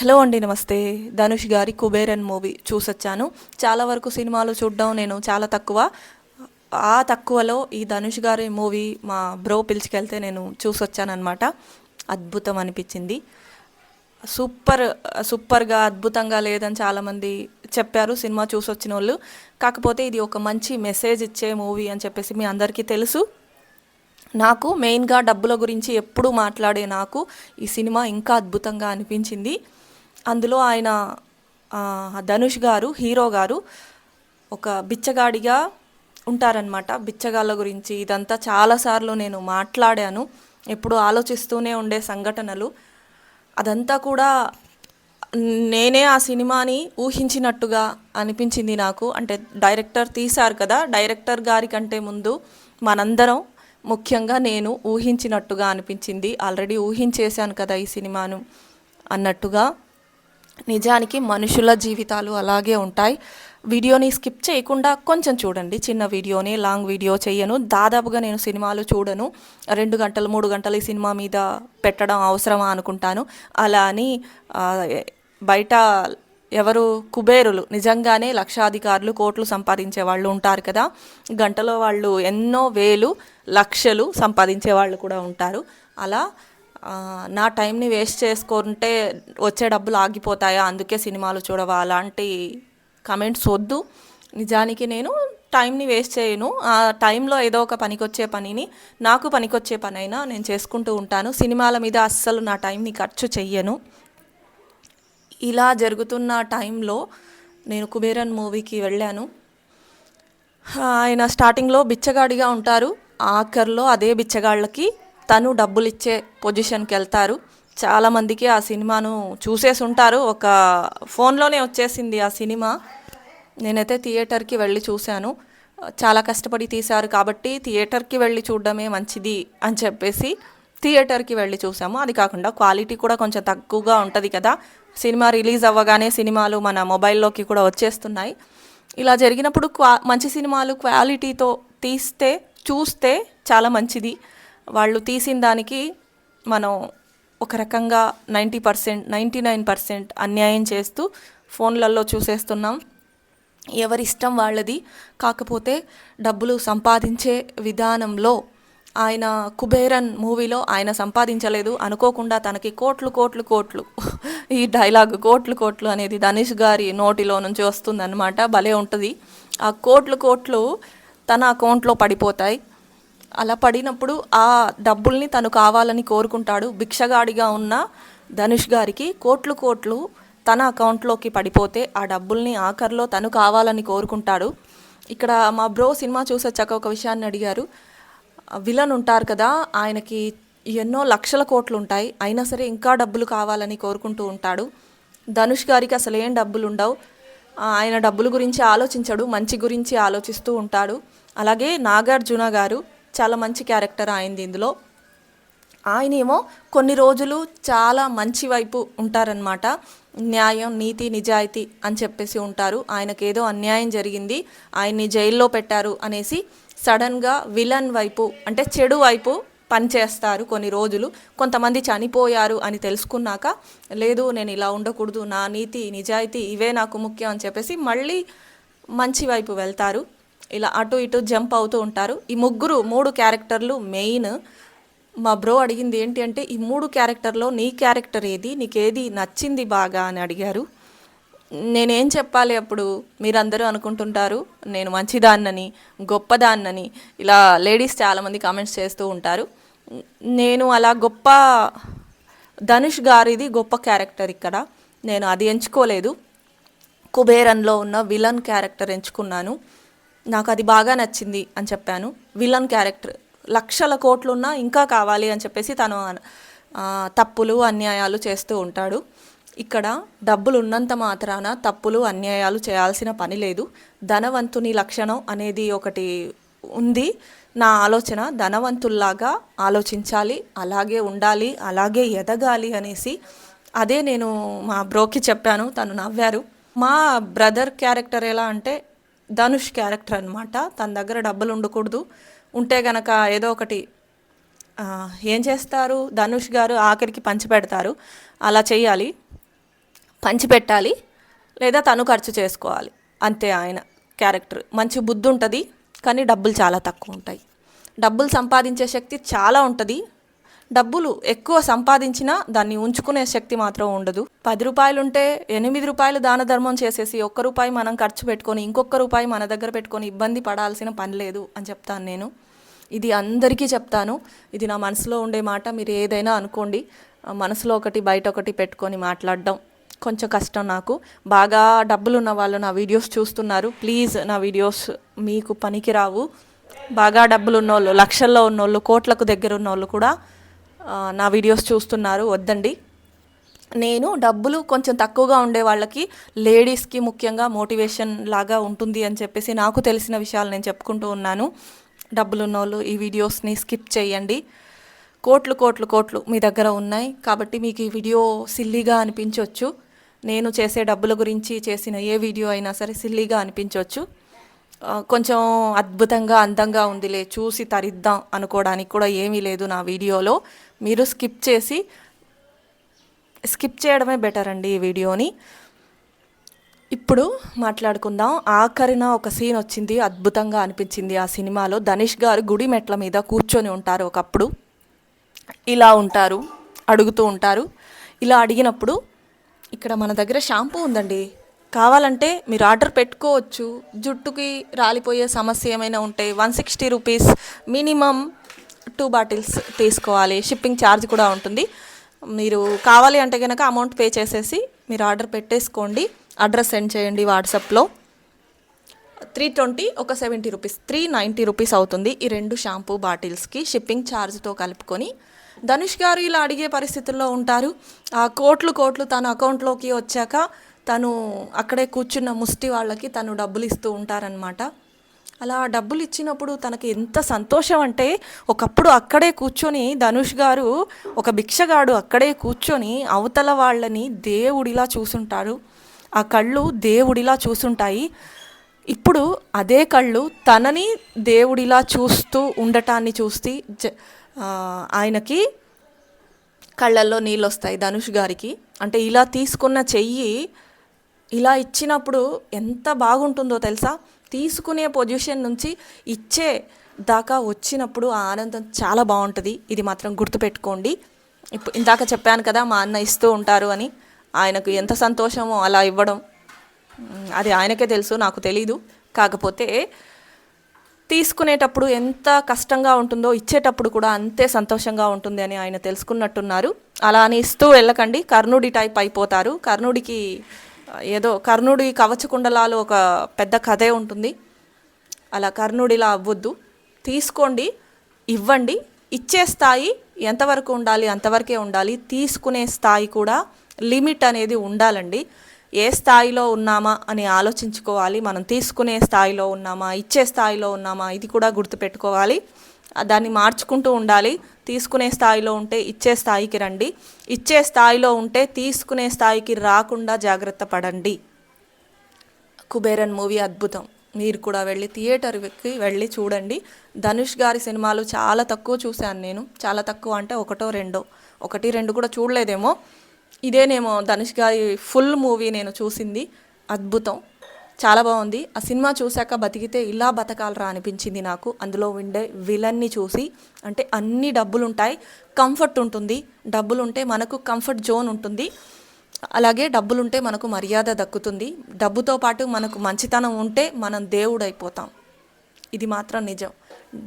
Hello అండి నమస్తే. ధనుష్ గారి కుబేరన్ మూవీ చూసొచ్చాను. చాలా వరకు సినిమాలు చూడడం నేను చాలా తక్కువ. ఆ తక్కువలో ఈ ధనుష్ గారి మూవీ మా బ్రో పిలిచికెళ్తే నేను చూసొచ్చానమాట అద్భుతం అనిపించింది. సూపర్ సూపర్గా అద్భుతంగా లేదని చాలామంది చెప్పారు సినిమా చూసొచ్చిన వాళ్ళు కాకపోతే ఇది ఒక మంచి మెసేజ్ ఇచ్చే మూవీ అని చెప్పేసి మీ అందరికీ తెలుసు. నాకు మెయిన్గా డబ్బుల గురించి ఎప్పుడు మాట్లాడే నాకు ఈ సినిమా ఇంకా అద్భుతంగా అనిపించింది. అందులో ఆయన ధనుష్ గారు హీరో గారు ఒక బిచ్చగాడిగా ఉంటారనమాట బిచ్చగాళ్ళ గురించి ఇదంతా చాలాసార్లు నేను మాట్లాడాను. ఎప్పుడు ఆలోచిస్తూనే ఉండే సంఘటనలు. అదంతా కూడా నేనే ఆ సినిమాని ఊహించినట్టుగా అనిపించింది నాకు. అంటే డైరెక్టర్ తీశారు కదా డైరెక్టర్ గారి కంటే ముందు మనందరం ముఖ్యంగా నేను ఊహించినట్టుగా అనిపించింది. ఆల్రెడీ ఊహించేశాను కదా ఈ సినిమాను అన్నట్టుగా. నిజానికి మనుషుల జీవితాలు అలాగే ఉంటాయి. వీడియోని స్కిప్ చేయకుండా కొంచెం చూడండి. చిన్న వీడియోని లాంగ్ వీడియో చేయను. దాదాపుగా నేను సినిమాలు చూడను. రెండు గంటలు మూడు గంటలు ఈ సినిమా మీద పెట్టడం అవసరమా అనుకుంటాను. అలా అని బయట ఎవరు కుబేరులు నిజంగానే లక్షాధికారులు కోట్లు సంపాదించే వాళ్ళు ఉంటారు కదా. గంటలో వాళ్ళు ఎన్నో వేలు లక్షలు సంపాదించే వాళ్ళు కూడా ఉంటారు. అలా నా టైంని వేస్ట్ చేసుకుంటే వచ్చే డబ్బులు ఆగిపోతాయా? అందుకే సినిమాలు చూడవా? అలాంటి కమెంట్స్ వద్దు. నిజానికి నేను టైంని వేస్ట్ చేయను. ఆ టైంలో ఏదో ఒక పనికొచ్చే పనిని నాకు పనికొచ్చే పని అయినా నేను చేసుకుంటూ ఉంటాను. సినిమాల మీద అస్సలు నా టైంని ఖర్చు చెయ్యను. ఇలా జరుగుతున్న టైంలో నేను కుబేరన్ మూవీకి వెళ్ళాను. ఆయన స్టార్టింగ్లో బిచ్చగాడిగా ఉంటారు. ఆఖర్లో అదే బిచ్చగాళ్ళకి తను డబ్బులు ఇచ్చే పొజిషన్కి వెళ్తారు చాలామందికి ఆ సినిమాను చూసేసి ఉంటారు ఒక ఫోన్లోనే వచ్చేసింది ఆ సినిమా. నేనైతే థియేటర్కి వెళ్ళి చూశాను. చాలా కష్టపడి తీశారు కాబట్టి థియేటర్కి వెళ్ళి చూడడమే మంచిది అని చెప్పేసి థియేటర్కి వెళ్ళి చూసాము అది కాకుండా క్వాలిటీ కూడా కొంచెం తక్కువగా ఉంటుంది కదా. సినిమా రిలీజ్ అవ్వగానే సినిమాలు మన మొబైల్లోకి కూడా వచ్చేస్తున్నాయి. ఇలా జరిగినప్పుడు క్వా మంచి సినిమాలు క్వాలిటీతో తీస్తే చూస్తే చాలా మంచిది. వాళ్ళు తీసిన దానికి మనం ఒక రకంగా ninety percent ninety nine percent అన్యాయం చేస్తూ ఫోన్లలో చూసేస్తున్నాం. ఎవరిష్టం వాళ్ళది. కాకపోతే డబ్బులు సంపాదించే విధానంలో ఆయన కుబేరన్ మూవీలో ఆయన సంపాదించలేదు. అనుకోకుండా తనకి కోట్లు కోట్లు కోట్లు. ఈ డైలాగ్ కోట్లు కోట్లు అనేది ధనుష్ గారి నోటిలో నుంచి వస్తుందన్నమాట. భలే ఉంటుంది. ఆ కోట్లు కోట్లు తన అకౌంట్లో పడిపోతాయి. అలా పడినప్పుడు ఆ డబ్బుల్ని తను కావాలని కోరుకుంటాడు. భిక్షగాడిగా ఉన్న ధనుష్ గారికి కోట్లు కోట్లు తన అకౌంట్లోకి పడిపోతే ఆ డబ్బుల్ని ఆఖరిలో తను కావాలని కోరుకుంటాడు. ఇక్కడ మా బ్రో సినిమా చూసొచ్చాక ఒక విషయాన్ని అడిగారు. విలన్ ఉంటారు కదా ఆయనకి ఎన్నో లక్షల కోట్లు ఉంటాయి. అయినా సరే ఇంకా డబ్బులు కావాలని కోరుకుంటూ ఉంటాడు. ధనుష్ గారికి అసలు ఏం డబ్బులు ఉండవు. ఆయన డబ్బుల గురించి ఆలోచించడు మంచి గురించి ఆలోచిస్తూ ఉంటాడు. అలాగే నాగార్జున గారు చాలా మంచి క్యారెక్టర్ అయింది ఇందులో. ఆయన ఏమో కొన్ని రోజులు చాలా మంచి వైపు ఉంటారనమాట న్యాయం నీతి నిజాయితీ అని చెప్పేసి ఉంటారు. ఆయనకేదో అన్యాయం జరిగింది ఆయన్ని జైల్లో పెట్టారు అనేసి సడన్గా విలన్ వైపు అంటే చెడు వైపు పనిచేస్తారు కొన్ని రోజులు. కొంతమంది చనిపోయారు అని తెలుసుకున్నాక లేదు నేను ఇలా ఉండకూడదు నా నీతి నిజాయితీ ఇవే నాకు ముఖ్యం అని చెప్పేసి మళ్ళీ మంచి వైపు వెళ్తారు. ఇలా అటు ఇటు జంప్ అవుతూ ఉంటారు. ఈ ముగ్గురు మూడు క్యారెక్టర్లు మెయిన్. మా బ్రో అడిగింది ఏంటి అంటే ఈ మూడు క్యారెక్టర్లో నీ క్యారెక్టర్ ఏది? నీకేది నచ్చింది బాగా అని అడిగారు. నేనేం చెప్పాలి అప్పుడు? మీరందరూ అనుకుంటుంటారు నేను మంచిదాన్నని గొప్పదాన్నని. ఇలా లేడీస్ చాలామంది కామెంట్స్ చేస్తూ ఉంటారు. నేను అలా గొప్ప ధనుష్ గారిది గొప్ప క్యారెక్టర్ ఇక్కడ. నేను అది ఎంచుకోలేదు. కుబేరన్లో ఉన్న విలన్ క్యారెక్టర్ ఎంచుకున్నాను. నాకు అది బాగా నచ్చింది అని చెప్పాను. Villain character. లక్షల కోట్లున్నా ఇంకా కావాలి అని చెప్పేసి తను తప్పులు అన్యాయాలు చేస్తూ ఉంటాడు. ఇక్కడ డబ్బులు ఉన్నంత మాత్రాన తప్పులు అన్యాయాలు చేయాల్సిన పని లేదు. ధనవంతుని లక్షణం అనేది ఒకటి ఉంది. నా ఆలోచన ధనవంతుల్లాగా ఆలోచించాలి అలాగే ఉండాలి అలాగే ఎదగాలి అనేసి. అదే నేను మా బ్రోకి చెప్పాను తను నవ్వారు. మా బ్రదర్ క్యారెక్టర్ ఎలా అంటే ధనుష్ క్యారెక్టర్ అనమాట తన దగ్గర డబ్బులు ఉండకూడదు. ఉంటే గనక ఏదో ఒకటి ఏం చేస్తారు? ధనుష్ గారు ఆఖరికి పంచిపెడతారు అలా చేయాలి పంచిపెట్టాలి లేదా తను ఖర్చు చేసుకోవాలి. అంతే ఆయన క్యారెక్టర్. మంచి బుద్ధి ఉంటుంది కానీ డబ్బులు చాలా తక్కువ ఉంటాయి. డబ్బులు సంపాదించే శక్తి చాలా ఉంటుంది. డబ్బులు ఎక్కువ సంపాదించినా దాన్ని ఉంచుకునే శక్తి మాత్రం ఉండదు. పది రూపాయలు ఉంటే ఎనిమిది రూపాయలు దాన ధర్మం చేసేసి ఒక్క రూపాయి మనం ఖర్చు పెట్టుకొని ఇంకొక రూపాయి మన దగ్గర పెట్టుకొని ఇబ్బంది పడాల్సిన పని లేదు అని చెప్తాను నేను. ఇది అందరికీ చెప్తాను. ఇది నా మనసులో ఉండే మాట. మీరు ఏదైనా అనుకోండి మనసులో ఒకటి బయట ఒకటి పెట్టుకొని మాట్లాడడం కొంచెం కష్టం నాకు. బాగా డబ్బులున్న వాళ్ళు నా వీడియోస్ చూస్తున్నారు. ప్లీజ్ నా వీడియోస్ మీకు పనికిరావు. బాగా డబ్బులు ఉన్నోళ్ళు లక్షల్లో ఉన్నోళ్ళు కోట్లకు దగ్గర ఉన్నోళ్ళు కూడా నా వీడియోస్ చూస్తున్నారు వద్దండి. నేను డబ్బులు కొంచెం తక్కువగా ఉండే వాళ్ళకి లేడీస్కి ముఖ్యంగా మోటివేషన్ లాగా ఉంటుంది అని చెప్పేసి నాకు తెలిసిన విషయాలు నేను చెప్పుకుంటూ ఉన్నాను. డబ్బులు ఉన్నోళ్ళు ఈ వీడియోస్ని స్కిప్ చేయండి. కోట్లు కోట్లు కోట్లు మీ దగ్గర ఉన్నాయి కాబట్టి మీకు ఈ వీడియో సిల్లీగా అనిపించవచ్చు నేను చేసే డబ్బుల గురించి చేసిన ఏ వీడియో అయినా సరే సిల్లీగా అనిపించవచ్చు కొంచెం అద్భుతంగా అందంగా ఉందిలే చూసి తరిద్దాం అనుకోవడానికి కూడా ఏమీ లేదు నా వీడియోలో. మీరు స్కిప్ చేసి స్కిప్ చేయడమే బెటర్ అండి ఈ వీడియోని. ఇప్పుడు మాట్లాడుకుందాం. ఆఖరిన ఒక సీన్ వచ్చింది అద్భుతంగా అనిపించింది ఆ సినిమాలో. ధనుష్ గారు గుడి మెట్ల మీద కూర్చొని ఉంటారు ఒకప్పుడు. ఇలా ఉంటారు అడుగుతూ ఉంటారు. ఇలా అడిగినప్పుడు ఇక్కడ మన దగ్గర షాంపూ ఉందండి. కావాలంటే మీరు ఆర్డర్ పెట్టుకోవచ్చు. జుట్టుకి రాలిపోయే సమస్య ఏమైనా ఉంటే one sixty rupees minimum two bottles తీసుకోవాలి. షిప్పింగ్ ఛార్జ్ కూడా ఉంటుంది. మీరు కావాలి అంటే కనుక అమౌంట్ పే చేసేసి మీరు ఆర్డర్ పెట్టేసుకోండి. అడ్రస్ సెండ్ చేయండి వాట్సాప్లో. త్రీ ట్వంటీ ఒక seventy rupees three ninety rupees అవుతుంది ఈ రెండు షాంపూ బాటిల్స్కి షిప్పింగ్ ఛార్జ్తో కలుపుకొని. ధనుష్ గారు ఇలా అడిగే పరిస్థితుల్లో ఉంటారు. ఆ కోట్లు కోట్లు తన అకౌంట్లోకి వచ్చాక తను అక్కడే కూర్చున్న ముష్టి వాళ్ళకి తను డబ్బులు ఇస్తూ ఉంటారనమాట అలా డబ్బులు ఇచ్చినప్పుడు తనకి ఎంత సంతోషం అంటే ఒకప్పుడు అక్కడే కూర్చొని ధనుష్ గారు ఒక భిక్షగాడు అక్కడే కూర్చొని అవతల వాళ్ళని దేవుడిలా చూసుంటారు. ఆ కళ్ళు దేవుడిలా చూసుంటాయి. ఇప్పుడు అదే కళ్ళు తనని దేవుడిలా చూస్తూ ఉండటాన్ని చూసి జ ఆయనకి కళ్ళల్లో నీళ్ళు వస్తాయి ధనుష్ గారికి. అంటే ఇలా తీసుకున్న చెయ్యి ఇలా ఇచ్చినప్పుడు ఎంత బాగుంటుందో తెలుసా? తీసుకునే పొజిషన్ నుంచి ఇచ్చే దాకా వచ్చినప్పుడు ఆ ఆనందం చాలా బాగుంటుంది. ఇది మాత్రం గుర్తుపెట్టుకోండి. ఇప్పుడు ఇందాక చెప్పాను కదా మా అన్న ఇస్తూ ఉంటారు అని. ఆయనకు ఎంత సంతోషమో అలా ఇవ్వడం. అది ఆయనకే తెలుసు నాకు తెలీదు. కాకపోతే తీసుకునేటప్పుడు ఎంత కష్టంగా ఉంటుందో ఇచ్చేటప్పుడు కూడా అంతే సంతోషంగా ఉంటుంది అని ఆయన తెలుసుకున్నట్టున్నారు. అలా అని ఇస్తూ వెళ్ళకండి. కర్ణుడి టైప్ అయిపోతారు. కర్ణుడికి ఏదో కర్ణుడి కవచకుండలాలో ఒక పెద్ద కథే ఉంటుంది. అలా కర్ణుడిలా అవ్వద్దు. తీసుకోండి ఇవ్వండి ఇచ్చే స్థాయి ఎంతవరకు ఉండాలి అంతవరకే ఉండాలి తీసుకునే స్థాయి కూడా లిమిట్ అనేది ఉండాలండి. ఏ స్థాయిలో ఉన్నామా అని ఆలోచించుకోవాలి మనం తీసుకునే స్థాయిలో ఉన్నామా ఇచ్చే స్థాయిలో ఉన్నామా ఇది కూడా గుర్తుపెట్టుకోవాలి. దాన్ని మార్చుకుంటూ ఉండాలి. తీసుకునే స్థాయిలో ఉంటే ఇచ్చే స్థాయికి రండి. ఇచ్చే స్థాయిలో ఉంటే తీసుకునే స్థాయికి రాకుండా జాగ్రత్త పడండి. కుబేరన్ మూవీ అద్భుతం. మీరు కూడా వెళ్ళి థియేటర్కి వెళ్ళి చూడండి. ధనుష్ గారి సినిమాలు చాలా తక్కువ చూశాను నేను. చాలా తక్కువ అంటే ఒకటో రెండో. ఒకటి రెండు కూడా చూడలేదేమో. ఇదేనేమో ధనుష్ గారి ఫుల్ మూవీ నేను చూసింది. అద్భుతం. చాలా బాగుంది. ఆ సినిమా చూశాక బతికితే ఇలా బతకాలరా అనిపించింది నాకు. అందులో ఉండే విలన్ని చూసి అంటే అన్ని డబ్బులు ఉంటాయి కంఫర్ట్ ఉంటుంది. డబ్బులు ఉంటే మనకు కంఫర్ట్ జోన్ ఉంటుంది. అలాగే డబ్బులుంటే మనకు మర్యాద దక్కుతుంది. డబ్బుతో పాటు మనకు మంచితనం ఉంటే మనం దేవుడు అయిపోతాం ఇది మాత్రం నిజం.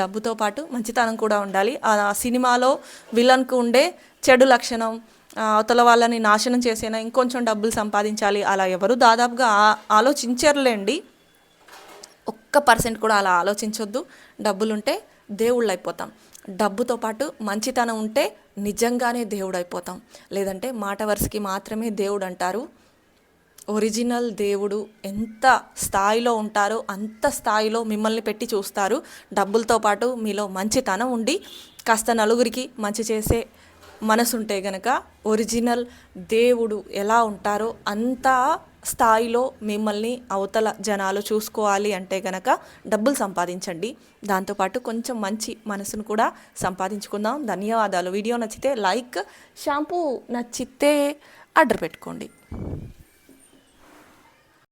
డబ్బుతో పాటు మంచితనం కూడా ఉండాలి. ఆ సినిమాలో విలన్కు ఉండే చెడు లక్షణం అవతల వాళ్ళని నాశనం చేసేనా ఇంకొంచెం డబ్బులు సంపాదించాలి అలా ఎవరు దాదాపుగా ఆలోచించరులేండి. ఒక్క పర్సెంట్ కూడా అలా ఆలోచించొద్దు. డబ్బులుంటే దేవుళ్ళు అయిపోతాం డబ్బుతో పాటు మంచితనం ఉంటే నిజంగానే దేవుడు అయిపోతాం లేదంటే మాట వరుసకి మాత్రమే దేవుడు అంటారు ఒరిజినల్ దేవుడు ఎంత స్థాయిలో ఉంటారో అంత స్థాయిలో మిమ్మల్ని పెట్టి చూస్తారు. డబ్బులతో పాటు మీలో మంచితనం ఉండి కాస్త నలుగురికి మంచి చేసే మనసుంటే గనక ఒరిజినల్ దేవుడు ఎలా ఉంటారో అంత స్థాయిలో మిమ్మల్ని అవతల జనాలు చూసుకోవాలి అంటే గనక డబ్బులు సంపాదించండి. దాంతోపాటు కొంచెం మంచి మనసును కూడా సంపాదించుకుందాం. ధన్యవాదాలు. వీడియో నచ్చితే లైక్ షాంపూ నచ్చితే ఆర్డర్ పెట్టుకోండి.